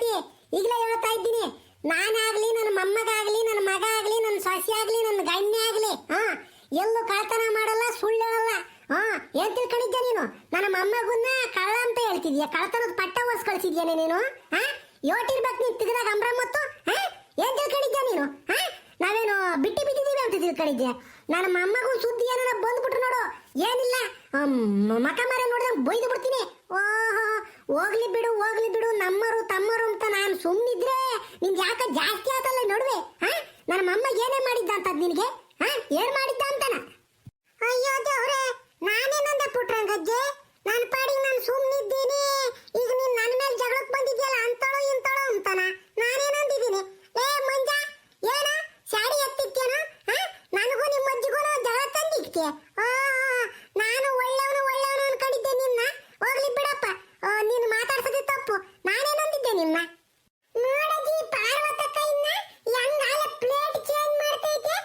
ಪಾರ್ವತಿ ಈಗಲೇ ಹೇಳ್ತಾ ಇದ್ದೀನಿ, ನಾನಾಗ್ಲಿ, ನನ್ನ ಮೊಮ್ಮಗಾಗ್ಲಿ, ನನ್ನ ಮಗ ಆಗ್ಲಿ ನನ್ನ ಸೊಸೆ ಆಗ್ಲಿ ನನ್ನ ಗಣ್ಯ ಆಗ್ಲಿ ಹಾ, ಎಲ್ಲೂ ಕಳ್ತನ ಮಾಡಲ್ಲ, ಸುಳ್ಳು ಹೇಳಲ್ಲ. ಹಾ ಏನ್ ತಿಳ್ಕೊಂಡಿದ್ಯಾ ನೀನು? ನನ್ನ ಮೊಮ್ಮಗುನ್ನ ಕಳ್ಳ ಅಂತ ಹೇಳ್ತಿದ್ಯಾ? ಕಳ್ತನದ ಪಟ್ಟ ಓಸ್ ಕಳ್ಸಿದ್ಯಾನೆ ನೀನು, ಹಾ, ಯೋಟಿರ್ಬೇಕು ನೀನ್ ತಿಗದಾಗ ಅಂಬ್ರ ಹಾ ಏನ್ ತಿಳ್ಕೊಂಡಿದ್ಯಾ ನೀನು? ಹಾ, ನಾವೇನು ಬಿಟ್ಟಿ ಬಿದ್ದಿದ್ದೀವಿ ಅಂತ ತಿಳ್ಕೊಂಡಿದ್ಯಾ ನನ್ನ ಮೊಮ್ಮಗು ಸುದ್ದಿ ಏನಾರ ಬಂದ್ಬಿಟ್ರು ನೋಡು, ಏನಿಲ್ಲ. ಮಕ ಮರ ನೋಡಿದ್ರೆ ಬೈದು ಬಿಡ್ತೀನಿ. ಓಹೋ ಹೋಗ್ಲಿ ಬಿಡು ಹೋಗ್ಲಿ ಬಿಡು. ನಮ್ಮರು ತಮ್ಮರು ಅಂತ ನಾನು ಸುಮ್ಮನಿದ್ರೆ ನಿಂಗೆ ಯಾಕೆ ಜಾಸ್ತಿ ಆತಲ್ಲ ನೋಡುವೆ? ಹಾ? ನನ್ನ ಮಮ್ಮ ಏನೇ ಮಾಡಿದ್ದ ಅಂತ ನಿನಗೆ? ಹಾ? ಏನ್ ಮಾಡಿದ್ದ ಅಂತಾನ? ಅಯ್ಯೋ ದೇವ್ರೆ, ನಾನೇನಂದೆ ಪುಟ್ರಂಗಜ್ಜೆ? ನನ್ನ ಪಾಡಿಗೆ ನಾನು ಸುಮ್ಮನಿದ್ದೀನಿ ಈಗ ನೀನ್ ನನ್ನ ಮೇಲೆ ಜಗಳಕ್ಕೆ ಬಂದಿದ್ಯಲ್ಲ ಅಂತಳೋ ಇಂತಳೋ ಅಂತಾನ ನಾನೇನಂದಿದ್ದೀನಿ ಏ ಮಂಜ ಏನ ಶಾಡಿ ಎತ್ತಿತ್ತೇನೋ ಹಾ ನನಗೂ ನಿಮ್ಮ ಅಜ್ಜಿಗೂ ಜಗಳ ತಂದಿದ್ಕೆ ಆ ನಾನು ಒಳ್ಳೆಯವನು ಒಳ್ಳೆಯವನು ಅನ್ಕೊಂಡಿದ್ದೆ ನಿನ್ನ ಹೋಗ್ಲಿ ಬಿಡಪ್ಪ ಆ, ನೀನು ಮಾತಾಡ್ಸೋದೇ ತಪ್ಪು ನಾನೇನಂದಿದ್ದೆ ನಿನ್ನ ನೋಡಜ್ಜಿ ಪಾರ್ವತಕ್ಕ ಇನ್ನ ಹೆಂಗಾಲ ಪ್ಲೇಟ್ ಚೇಂಜ್ ಮಾಡ್ತೈತೆ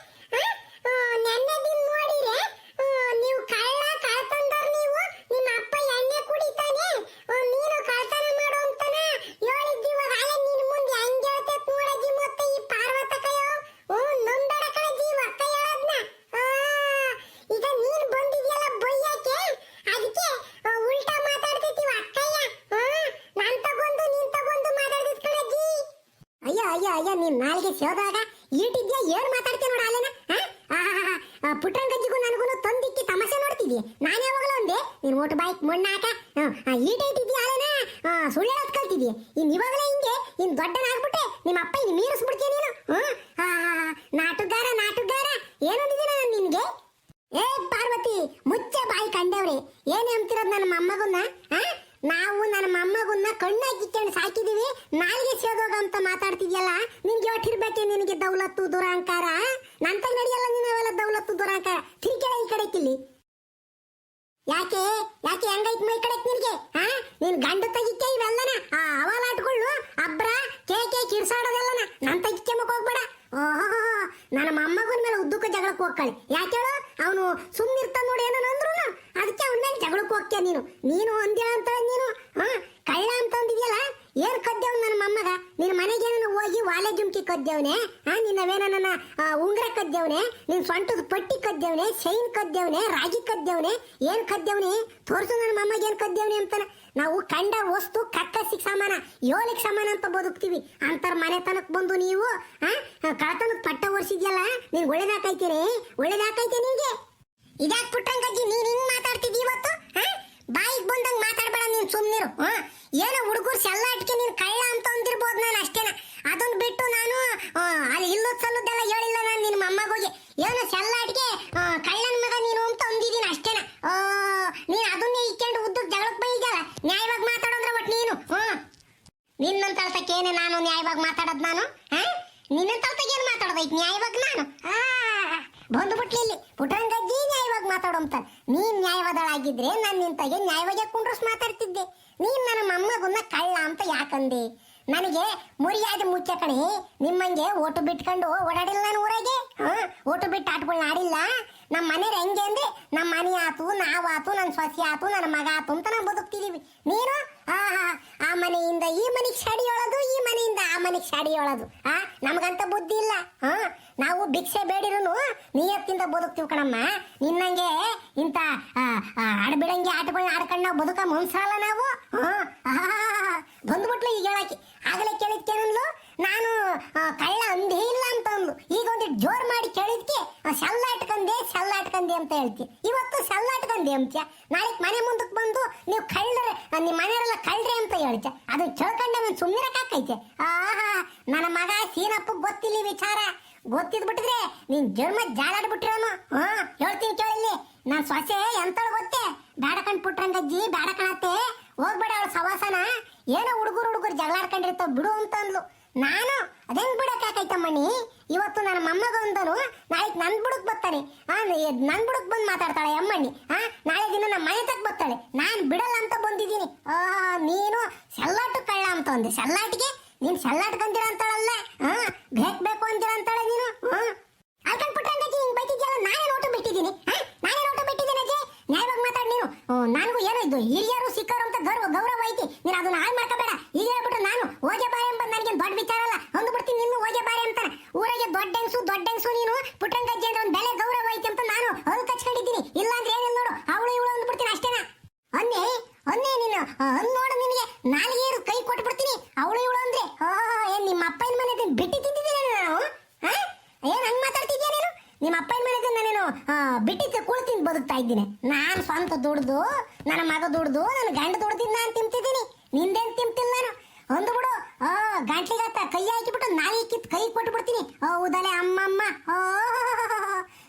ನೆನ್ನೆ ದಿನ ನೋಡಿರೆ ಆ, ನೀವು ಕಳ್ಳ ಕಳ್ತಂದರ್ ನೀವು ನಿಮ್ಮ ಅಪ್ಪ ಎಣ್ಣೆ ಕುಡಿತಾನೆ ಆ, ನೀನು ಕಳ್ತನ ಮಾಡು ಅಂತಾನ ಹೇಳಿದ್ದಿ ಇವಾಗ ಆಲೆ ನಿನ್ ಮುಂದೆ ಹೆಂಗ್ ಹೇಳ್ತೈತ್ ನೋಡಜ್ಜಿ ಮತ್ತೆ ಈ ಪಾರ್ವತಕ್ಕಯ್ಯೋ ಓ ನೊಂದಡ ಕಣಜ್ಜಿ ಒಕ್ಕ ಹೇಳದ್ನ ಆ, ಈಗ ನೀನ್ ಬಂದಿದ್ಯಲ್ಲ ಬೈಯಕ್ಕೆ ಅದಕ್ಕೆ ಆ, ಉಲ್ಟಾ ಮಾತಾಡ್ತೈತಿ ಅಕ್ಕಯ್ಯ ಆ, ನಾನ್ ತಗೊಂಡು ನೀನ್ ತಗೊಂಡು ಮಾತಾಡ್ತಿದ್ ಕಣಜ್ಜಿ ಅಯ್ಯೋ ಅಯ್ಯೋ ಅಯ್ಯೋ ನಾಲ್ಗೆ ಸೇದಾಗ ಈಟಿದ್ಯಾ ಏನ್ ಮಾತಾಡ್ತೀಯ ನೋಡ ಅಲ್ಲೇನ? ಪುಟ್ರಂಗಜ್ಜಿಗೂ ನನಗೂ ತಂದಿಕ್ಕಿ ತಮಾಷೆ ನೋಡ್ತಿದ್ಯೆ ನಾನು ಯಾವಾಗಲೂ ಒಂದೇ, ನೀನ್ ಓಟು ಬೈಕ್ ಮಣ್ಣಾಕ ಈಟ ಇಟ್ಟಿದ್ಯಾ ಅಲ್ಲೇನ? ಸುಳ್ಳು ಹೇಳೋದ್ ಕಲ್ತಿದ್ಯೆ ಇನ್ ಇವಾಗಲೇ ಹಿಂಗೆ, ಇನ್ ದೊಡ್ಡನಾಗ್ಬಿಟ್ಟೆ, ನಿಮ್ಮ ಅಪ್ಪ ಇನ್ ಮೀರಿಸ್ಬಿಡ್ತೀಯ ನೀನು? ನಾಟುಗಾರ ನಾಟುಗಾರ. ಏನೊಂದಿದ್ದೀನ ನಾನು ನಿನ್ಗೆ? ಏ, ಪಾರ್ವತಿ, ಮುಚ್ಚೆ ಬಾಯಿ ಕಂಡವ್ರಿ. ಏನ್ ಹೇಳ್ತಿರೋದು ನನ್ನ ಮೊಮ್ಮಗನ್ನ? ಆ? ನಾವು ನನ್ನ ಮೊಮ್ಮಗುನ್ನ ಕಣ್ಣಾಗಿಕ್ಕೊಂಡು ಸಾಕಿದೀವಿ, ನಾಲ್ಗೆ ಸೇದೋಗ ಅಂತ ಮಾತಾಡ್ತಿದ್ಯಲ್ಲ, ನಿನ್ಗೆ ಒಟ್ಟಿರ್ಬೇಕೆ ನಿನಗೆ ದೌಲತ್ತು, ದುರಾಂಕಾರ? ನಂತ ನಡೆಯಲ್ಲ ನೀನು ಅವೆಲ್ಲ ದೌಲತ್ತು, ದುರಾಂಕಾರ? ತಿರ್ಕೆಳ ಈ ಕಡೆ ಕಿಲ್ಲಿ ಯಾಕೆ? ಯಾಕೆ ಹೆಂಗೈತ್ ಮೈ ಕಡೆ ನಿನ್ಗೆ ಹಾ ನೀನ್ ಗಂಡು ತೆಗಿಕೆ ಇವೆಲ್ಲನ ಆ ಅವಲಾಟ್ಗಳು ಅಬ್ರ ಕೇಕೆ ಕಿರ್ಸಾಡೋದೆಲ್ಲನ ನನ್ ತೆಗಿಕೆಮಕ್ ಹೋಗ್ಬೇಡ ಓಹೋ ನನ್ನ ಮೊಮ್ಮಗನ ಮೇಲೆ ಉದ್ದಕ್ಕೆ ಜಗಳಕ್ಕೆ ಹೋಗ್ಕಳಿ ಯಾಕೆ ಹೇಳು ಅವನು ಸುಮ್ಮನಿರ್ತಾನ ನೋಡಿ ಏನೋ ಅಂದ್ರು ಅದಕ್ಕೆ ಅವನ ಮೇಲೆ ಜಗಳಕ್ಕೆ ಹೋಗ್ತೀಯ ನೀನು ನೀನು ಅಂದ್ಯ ಅಂತ ನೀನು ಹಾ ಕಳ್ಳ ಅಂತ ಅಂದಿದ್ಯಲ್ಲ ಏನ್ ಕದ್ದೇವ್ ನನ್ನ ಮೊಮ್ಮಗ ನಿನ್ನ ಮನೆಗೆ ನಾನು ಹೋಗಿ ವಾಲೆ ಜುಮ್ಕಿ ಕದ್ದೇವ್ನೆ ಆ ನಿನ್ನವೇನ ನನ್ನ ಉಂಗ್ರ ಕದ್ದೇವ್ನೆ ನಿನ್ ಸೊಂಟದ ಪಟ್ಟಿ ಕದ್ದೇವ್ನೆ ಶೈನ್ ಕದ್ದೇವ್ನೆ ರಾಗಿ ಕದ್ದೇವ್ನೆ ಏನ್ ಕದ್ದೇವ್ನೆ ತೋರ್ಸು ನನ್ನ ಮಮ್ಮಗೆ ಏನ್ ಕದ್ದೇವ್ನೆ ಅಂತಾನ. ನಾವು ಕಂಡ ವಸ್ತು ಕಕ್ಕಸಿಗೆ ಸಮಾನ ಏಳಿಗೆ ಸಮಾನ ಅಂತ ಬದುಕ್ತೀವಿ. ಮನೆ ತನಕ ಬಂದು ನೀವು ಆ, ಕಳ್ತನದ ಪಟ್ಟ ಒರ್ಸಿದ್ಯಲ್ಲ ನೀನ್ ಒಳ್ಳೇದಾಕೈತೀನಿ ಒಳ್ಳೇದಾಕೈತೆ ನಿಂಗೆ. ಇದಾಕ್ ಪುಟ್ಟಂಗಜ್ಜಿ ನೀನ್ ಹಿಂಗ್ ಮಾತಾಡ್ತಿದ್ದಿ ಇವತ್ತು ಬಾಯಿಗೆ ಬಂದಂಗ್ ಮಾತಾಡ್ಬೇಡ ನೀನ್ ಸುಮ್ನಿರು? ಏನೋ ಹುಡುಗರು ಸೆಲ್ಲಾಟ್ಕೆ ನೀನ್ ಕಳ್ಳ ಏನೋ ಕಳ್ಳನ ಮಗ ನೀನು ಅಂತ ಅಂದಿದ್ದೀನಿ ಅಷ್ಟೇನ. ನೀನು ನೀನ್ ಅದನ್ನೇ ಇಕ್ಕೊಂಡು ಉದ್ದು ಜಗಳಕ್ಕೆ ಬೈದಲ್ಲ ನ್ಯಾಯವಾಗಿ ಮಾತಾಡೋದ್ರ ಒಟ್ಟು ನೀನು. ಹ್ಞೂ. ನಿನ್ನಂತ ಅಲ್ತಕ್ಕೇನೆ ನಾನು ನ್ಯಾಯವಾಗಿ ಮಾತಾಡೋದ್ ನಾನು? ಹಾ? ನಿನ್ನಂತ ಅಲ್ತಕ್ಕೆ ಏನ್ ಮಾತಾಡೋದೈತಿ ನ್ಯಾಯವಾಗಿ ನಾನು? ಆ ಬಂದ್ಬಿಟ್ಲಿ ಇಲ್ಲಿ. ಪುಟಂಗಜ್ಜಿ ನ್ಯಾಯವಾಗಿ ಮಾತಾಡೋಂತ. ನೀನ್ ನ್ಯಾಯವಾದಳಾಗಿದ್ರೆ ನಾನು ನಿಂತಾಗೆ ನ್ಯಾಯವಾಗಿ ಕುಂಡ್ರಸ್ ಮಾತಾಡ್ತಿದ್ದೆ. ನೀನ್ ನನ್ನ ಮೊಮ್ಮಗುನ್ನ ಕಳ್ಳ ಅಂತ ಯಾಕಂದೆ? ನನಗೆ ಮುರಿಯಾದ ಮುಚ್ಚ ಕಣಿ. ನಿಮ್ಮಂಗೆ ಓಟು ಬಿಟ್ಕೊಂಡು ಓಡಾಡಿಲ್ಲ ನಾನು ಊರಾಗೆ? ಹಾ? ಓಟು ಬಿಟ್ಟು ಆಟಗಳನ್ನ ಆಡಿಲ್ಲ? ನಮ್ಮ ಮನೆಯವ್ರು ಹೆಂಗೆ ಅಂದ್ರೆ ನಮ್ಮ ಮನೆ ಆತು ನಾವಾತು ನನ್ನ ಸೊಸೆ ಆತು, ನನ್ನ ಮಗ ಆತು ಅಂತ ನಾವು ಬದುಕ್ತಿದೀವಿ. ನೀನು? ಆ ಆ ಮನೆಯಿಂದ ಈ ಮನೆಗೆ ಶಾಡಿ ಹೇಳೋದು ಈ ಮನೆಯಿಂದ ಆ ಮನೆಗೆ ಶಾಡಿ ಹೇಳೋದು ಆ? ನಮಗಂತ ಬುದ್ಧಿ ಇಲ್ಲ. ಹಾ? ಭಿಕ್ಷೆ ಬೇಡಿರುನು ನಿಯತ್ತಿಂದ ಬದುಕ್ತೀವಿ ಕಣಮ್ಮ. ನಿನ್ನಂಗೆ ಇಂತ ಆಡ್ಬಿಡಂಗೆ ಆಟಗಳನ್ನ ಆಡ್ಕೊಂಡು ನಾವು ಬದುಕ ಮನ್ಸಲ್ಲ ನಾವು? ಬಂದ್ಬಿಟ್ಲು ಈಗ ಹೇಳಕ್ಕೆ. ಆಗಲೇ ಕೇಳಿದ್ಕೇನಂದ್ಲು? ನಾನು ಕಳ್ಳ ಅಂದೇ ಇಲ್ಲ ಅಂತ ಅಂದ್ಲು ಈಗ ಒಂದು ಜೋರ್ ಮಾಡಿ ಕೇಳಿದ್ಕೆ ಸಲ್ಲಾಟ್ಕಂದೆ ಸಲ್ಲಾಟ್ಕಂದೆ ಅಂತ ಹೇಳ್ತಿ. ಇವತ್ತು ಸಲ್ಲಾಟ್ಕಂದೆ ಅಂತ್ಯ. ನಾಳೆ ಮನೆ ಮುಂದಕ್ಕೆ ಬಂದು ನೀವು ಕಳ್ಳರೆ ನಿಮ್ಮ ಮನೆಯವರೆಲ್ಲ ಕಳ್ಳ್ರಿ ಅಂತ ಹೇಳ್ತೆ ಅದು ಕೇಳ್ಕೊಂಡೆ ನಾನು ಕಾಕೈತೆ ಆಹಾ, ನನ್ನ ಮಗ ಸೀನಪ್ಪ ಗೊತ್ತಿಲ್ಲ ವಿಚಾರ. ಗೊತ್ತಿದ್ ಬಿಟ್ಟಿದ್ರೆ ನೀನ್ ಜನ್ಮ ಜಾಲಾಡ್ಬಿಟ್ಟಿರೋನು ಹಾ, ಹೇಳ್ತೀನಿ ಕೇಳಿಲ್ಲಿ ನಾನ್ ಸೊಸೆ ಎಂತಳು ಗೊತ್ತೆ? ಗೊತ್ತೇ ಬೇಡಕಂಡ್ ಪುಟ್ರಂಗಜ್ಜಿ ಬೇಡಕಣತ್ತೆ ಹೋಗ್ಬೇಡ ಅವಳ ಸವಾಸನ. ಏನೋ ಹುಡುಗರು ಹುಡುಗರು ಜಗಳಾಡ್ಕೊಂಡಿರ್ತಾವ ಬಿಡು ಅಂತ ಅಂದ್ಲು ನಾನು ಅದೆಂಗ್ ಬಿಡಕ್ಕಾಕೈತಮ್ಮಣ್ಣಿ ಇವತ್ತು ನನ್ನ ಮೊಮ್ಮಗ ಒಂದನು ನಾಳೆ ನನ್ ಬುಡಕ್ ಬರ್ತಾನೆ ಆ ನನ್ ಬುಡಕ್ ಬಂದ್ ಮಾತಾಡ್ತಾಳೆ ಅಮ್ಮಣ್ಣಿ. ಆ, ನಾಳೆ ದಿನ ನಮ್ಮ ಮನೆ ತಕ್ ಬರ್ತಾಳೆ ನಾನ್ ಬಿಡಲ್ಲ ಅಂತ ಬಂದಿದ್ದೀನಿ. ಆ, ನೀನು ಸೆಲ್ಲಾಟು ಕಳ್ಳ ಅಂತ ಅಂದೆ. ಸಲ್ಲಾಟಿಗೆ? ನೀನ್ ಸಲ್ಲಾಟ್ಕಂದಿರ ಅಂತಾಳಲ್ಲ. ಹಾ ಬೇಕು ಅಂತೀರ ಅಂತಾಳೆ ನೀನು? ಅಲ್ಕಂಡ್ ಪುಟ್ಟಂತ ಹಿಂಗ್ ಬೈತಿದ್ಯಲ್ಲ, ನಾನೇ ನೋಟು ಬಿಟ್ಟಿದ್ದೀನಿ. ನಾನೇ ನೋಟು ಬಿಟ್ಟಿದ್ದೀನಿ ಅಜ್ಜಿ. ನ್ಯಾಯವಾಗಿ ಮಾತಾಡ್ ನೀನು. ನನಗೂ ಏನು ಇದ್ದು ಹಿರಿಯರು ಸಿಕ್ಕರು ಅಂತ ಗೌರವ ಗೌರವ ಐತಿ. ನೀನು ಅದನ್ನ ಹಾಳು ಮಾಡ್ಕೋಬೇಡ. ಈಗ ಹೇಳ್ಬಿಟ್ರು ನಾನು ಓಜೆ ಬಾರಿ ಎಂಬ ನನಗೆ ದೊಡ್ಡ ವಿಚಾರ ಅಲ್ಲ. ಅಂದು ಬಿಡ್ತೀನಿ ನಿನ್ನ ಓಜೆ ಬಾರಿ ಅಂತಾನೆ. ಊರಿಗೆ ದೊಡ್ಡ ಹೆಂಗ್ಸು ದೊಡ್ಡ ಹೆಂಗ್ಸು ನೀನು? ಪುಟ್ಟಂಗಜ್ಜಿ ಅಂದ್ರೆ ಒಂದು ಬೆಲೆ ಗೌರವ ಐತಿ ಅಂತ ನಾನು ಅದು ಕಚ್ಕೊಂಡಿದ್ದೀನಿ ಇಲ್ಲ ಅಂದ್ರೆ ಏನಿಲ್ಲ ನೋಡು. ಅವಳು ಇವಳು ಅಂದ್ಬಿಡ್ತೀನಿ ಅಷ್ಟೇನಾ? ಅನ್ನಿ ಅನ್ನಿ ನೀನು. ಅನ್ ನೋಡು ನಿನಗೆ. ನಾಲಿಗೆ ದುಡ್ದು ನನ್ನ ಮಗ ದುಡ್ದು ನನ್ನ ಗಂಡ ದುಡ್ದಿದ್ದ ತಿಂತಿದ್ದೀನಿ ನಿಂದೇನ್ ತಿಂತಿಲ್ಲ ನಾನು ಒಂದು ಬಿಡು ಆ ಗಂಟ್ಲಿಗತ್ತ ಕೈ ಹಾಕಿಬಿಟ್ಟು ನಾಯಿ ಕಿತ್ ಕೈ ಕೊಟ್ಟು ಬಿಡ್ತೀನಿ ಹೌದಲೆ ಅಮ್ಮಮ್ಮ ಆ,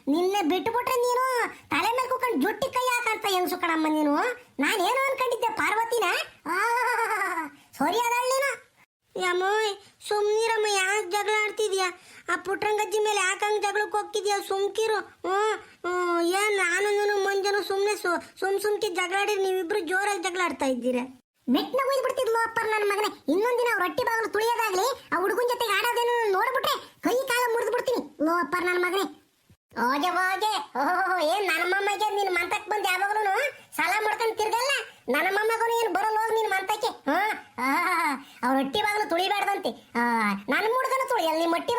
ನಿನ್ನೆ ಬಿಟ್ಟುಬಿಟ್ರೆ ನೀನು ತಲೆ ಮೇಲೆ ಕುತ್ಕೊಂಡು ಜುಟ್ಟಿ ಕೈ ಹಾಕಂತ ಹೆಂಗ್ಸು ಕಣಮ್ಮ ನೀನು ನಾನೇನು ಅನ್ಕೊಂಡಿದ್ದೆ ಪಾರ್ವತಿನ ಆ, ಸರಿ ಅದಳ್ ನೀನು ಯಮ್ಮೋಯ್ ಸುಮ್ನಿರಮ್ಮ ಯಾಕೆ ಜಗಳ ಆಡ್ತಿದ್ಯಾ? ಆ ಪುಟ್ರಂಗಜ್ಜಿ ಮೇಲೆ ಯಾಕಂಗ್ ಜಗಳಕ್ಕೆ ಹೋಗ್ತಿದ್ಯಾ? ಸುಮ್ಕಿರು. ಹ್ಞೂ ಏ ನಾನು ಮಂಜನು ಸುಮ್ಮನೆ ಸುಮ್ ಸುಮ್ಕಿ ಜಗಳಾಡಿ ನೀವಿಬ್ರು ಜೋರಾಗಿ ಜಗಳ ಆಡ್ತಾ ಇದ್ದೀರ? ಮೆಟ್ನ ಹೋಗಿ ಬಿಡ್ತಿದ್ಲು ಅಪ್ಪ ನನ್ನ ಮಗನೇ. ಇನ್ನೊಂದಿನ ರೊಟ್ಟಿ ಬಾಗಿಲು ತುಳಿಯೋದಾಗ್ಲಿ ಆ ಹುಡುಗನ ಜೊತೆಗೆ ಆಡೋದೇನು ನೋಡ್ಬಿಟ್ರೆ ಕೈ ಕಾಲ ಮುರಿದು ಬಿಡ್ತೀನಿ ಲೋ ಅಪ್ಪ ನನ್ನ ಮಗನೇ. ಓಜೆ ಓಜೆ. ಓಹೋ ಏನ್ ನನ್ನ ಮೊಮ್ಮಗೆ ನಿನ್ ಮಂತಕ್ ಬಂದು ಯಾವಾಗಲೂ ಸಾಲ ಮಾಡ್ಕೊಂಡು ತಿರ್ಗಲ್ಲ ನನ್ನ ಮೊಮ್ಮಗನು ಏನು ಬರಲ್ಲ ಹೋಗ್ ನಿನ್ ಮಂತಕ್ಕೆ ಹಾ ಅವ್ರ ಹೊಟ್ಟಿ ಬಾಗಿಲು ತುಳಿಬಾರ್ದಂತೆ ಆ, ನನ್ನ ತುಳಿಯಲ್ಲ ನಿಮ್ಮ ಹೊಟ್ಟಿ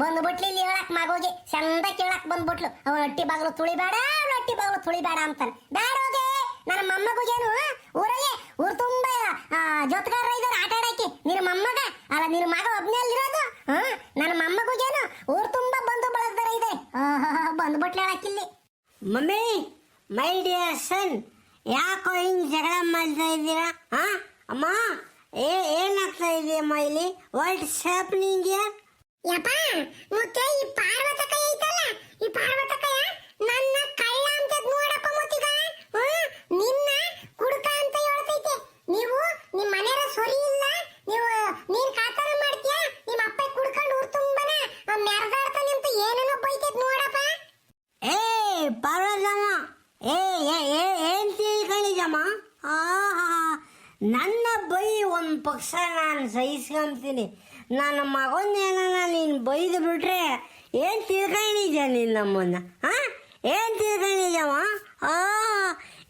ಬಂದು ಬಿಟ್ಲಿ ಇಲ್ಲಿ ಹೇಳಕ್ ಮಗೋಗೆ. ಚಂದ ಕೇಳಕ್ ಬಂದ್ಬಿಟ್ಲು ಅವ್ರ ಹೊಟ್ಟಿ ಬಾಗ್ಲು ತುಳಿಬೇಡ ಅವ್ರ ಹೊಟ್ಟಿ ಬಾಗ್ಲು ತುಳಿಬೇಡ ಅಂತಾನೆ. ಬೇಡ ಹೋಗೆ, ನನ್ನ ಮೊಮ್ಮಗುಗೇನು ಊರಗೆ ಊರ್ ತುಂಬಾ ಜೊತೆಗಾರ ಇದಾರೆ ಆಟ ಆಡಕ್ಕೆ. ನಿನ್ನ ಮೊಮ್ಮಗ? ಅಲ್ಲ ನಿನ್ನ ಮಗ ಒಬ್ನೇ ಅಲ್ಲಿರೋದು ಹಾ ನನ್ನ ಮೊಮ್ಮಗುಗೇನು, ಊರ್ ತುಂಬಾ ಬಂದು ಬಳಗ್ದಾರ ಇದೆ. ಬಂದ್ಬಿಟ್ಲೆ ಹೇಳಕ್ಕಿಲ್ಲಿ ಮಮ್ಮಿ, ಮೈ ಡಿಯರ್ ಸನ್, ಯಾಕೋ ಹಿಂಗ್ ಜಗಳ ಮಾಡ್ತಾ ಇದ್ದೀರಾ? ಹಾ ಅಮ್ಮ ಏ ಏನಾಗ್ತಾ ಇದೆಯಮ್ಮ ಇಲ್ಲಿ? ವಾಟ್ಸ್ ಹ್ಯಾಪನಿಂಗ್ ಹಿಯರ್ ಯಪ್ಪ ಮತ್ತೆ ಈ ಪಾರ್ವತಕ ಐತಲ್ಲ? ಈ ಪಾರ್ವತಕ ನನ್ನ ಕಳ್ಳ ಅಂತ ನೋಡಪ್ಪ ಮುತ್ತಿಗ. ನಿನ್ನ ಕುಡುಕ ಅಂತ ಹೇಳ್ತೈತೆ. ನೀವು ನಿಮ್ಮ ಮನೆಯರ ಸೊರಿ ಇಲ್ಲ? ನೀವು ನೀನ್ ಕಾತರ ಮಾಡ್ತೀಯ? ನಿಮ್ಮ ಅಪ್ಪ ಕುಡ್ಕೊಂಡು ಊರ್ ತುಂಬನ? ಮೆರ್ದಾಡ್ತಾನೆ ಅಂತ ಏನೇನೋ ಬೈತೈತ್ ನೋಡಪ್ಪ. ಏ ಪಾರ್ವತಮ್ಮ. ಏ ಏ ಏ ಏನ್ ತಿಳ್ಕೊಂಡಿದ್ದಮ್ಮ ಆಹಾ ನನ್ನ ಬೈ ಒಂದು ಪಕ್ಷ ನಾನು ಸಹಿಸ್ಕೊಂತೀನಿ. ನನ್ನ ಮಗನೇನ ನೀನು ಬೈದು ಬಿಟ್ರೆ ಏನು ತಿಳ್ಕೊಂಡಿದ್ಯ ನೀನು ನಮ್ಮನ್ನ? ಹಾ ಏನು ತಿಳ್ಕೊಂಡಿದ್ಯಮ್ಮ ಆ,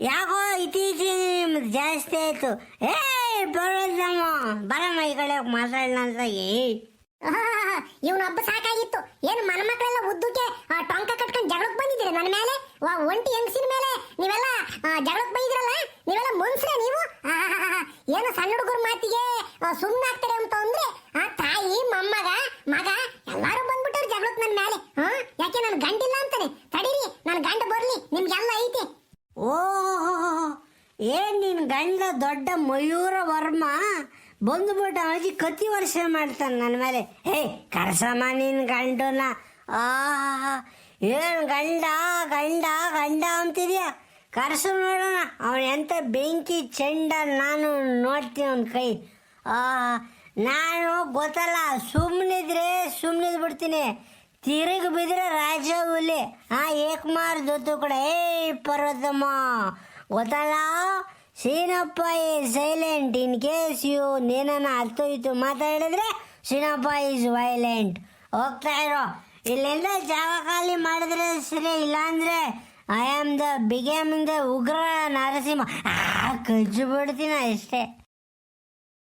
ಯಾಕೋ ಇತ್ತೀಚೆಗೆ ನಿಮ್ದು ಜಾಸ್ತಿ ಆಯಿತು. ಏ, ಬರೋದಮ್ಮ. ಬರ ಈ ಕಡೆ ಅಂತ ಏ. ಇವನ ಹಬ್ಬ ಸಾಕಾಗಿತ್ತು. ಏನು ಮನ ಮಕ್ಕಳೆಲ್ಲ ಉದ್ದಕ್ಕೆ ಟೊಂಕ ಕಟ್ಕೊಂಡು ಜಗಳಕ್ಕೆ ಬಂದಿದ್ದೀರಿ ನನ್ನ ಮೇಲೆ? ಒಂಟಿ ಹೆಂಗಸಿನ ಮೇಲೆ. ನೀವೆಲ್ಲ ಜಗಳಕ್ಕೆ ಬೈದ್ರಲ್ಲ ನೀವೆಲ್ಲ ಮನ್ಸ್ರೆ ನೀವು ಆಹಾಹಾಹಾ. ಏನು ಸಣ್ಣ ಹುಡುಗರ ಮಾತಿಗೆ ಸುಮ್ಮನೆ ಆಗ್ತಾರೆ ಅಂತ ಅಂದ್ರೆ, ಆ, ತಾಯಿ, ಮೊಮ್ಮಗ, ಮಗ, ಎಲ್ಲಾರು ಬಂದ್ಬಿಟ್ಟವ್ರು ಜಗಳಕ್ಕೆ ನನ್ನ ಮೇಲೆ ಹಾ ಯಾಕೆ ನನ್ನ ಗಂಡಿಲ್ಲ ಅಂತಾನೆ? ತಡೀರಿ ನನ್ನ ಗಂಡ ಬರ್ಲಿ, ನಿಮ್ಗೆಲ್ಲ ಐತೆ. ಓ ಏನ್ ನಿನ್ ಗಂಡ ದೊಡ್ಡ ಮಯೂರ ವರ್ಮ? ಬಂದ್ಬಿಟ್ಟು ಅಜ್ಜಿ ಕತಿ ವರ್ಷ ಮಾಡ್ತಾನೆ ನನ್ನ ಮೇಲೆ. ಹೇ, ಕರ್ಸಮ್ಮ ನಿನ್ ಗಂಡನ. ಆ, ಏನ್ ಗಂಡ ಗಂಡ ಗಂಡ ಅಂತಿದ್ಯಾ? ಕರ್ಸು ನೋಡೋಣ. ಅವನ ಎಂತ ಬೆಂಕಿ ಚೆಂಡ ನಾನು ನೋಡ್ತೀನಿ ಅವನ ಕೈ. ನಾನು ಗೊತ್ತಲ್ಲ ಸುಮ್ಮನಿದ್ರೆ ಸುಮ್ಮನಿದ್ ಬಿಡ್ತೀನಿ ತಿರುಗಿ ಬಿದ್ರೆ ರಾಜ ಹುಲಿ. ಆ, ಏಕಮಾರ್ ಜೊತೆ ಕೂಡ ಏ ಪರ್ವತಮ್ಮ. ಗೊತ್ತಲ್ಲ? ಸೀನಪ್ಪ ಈ ಸೈಲೆಂಟ್ ಇನ್ ಕೇಸ್ ಯು ನೀನನ್ನ ಅರ್ಥ ಇತ್ತು ಮಾತಾಡಿದ್ರೆ ಸೀನಪ್ಪ ಈಸ್ ವೈಲೆಂಟ್ ಹೋಗ್ತಾ ಇರೋ. ಇಲ್ಲಿಂದ ಜಾಗ ಖಾಲಿ ಮಾಡಿದ್ರೆ ಸರಿ, ಇಲ್ಲಾಂದ್ರೆ I am the became the Ugra Narasimha ಕಚ್ಚು ಬಿಡ್ತೀನಿ ಅಷ್ಟೇ.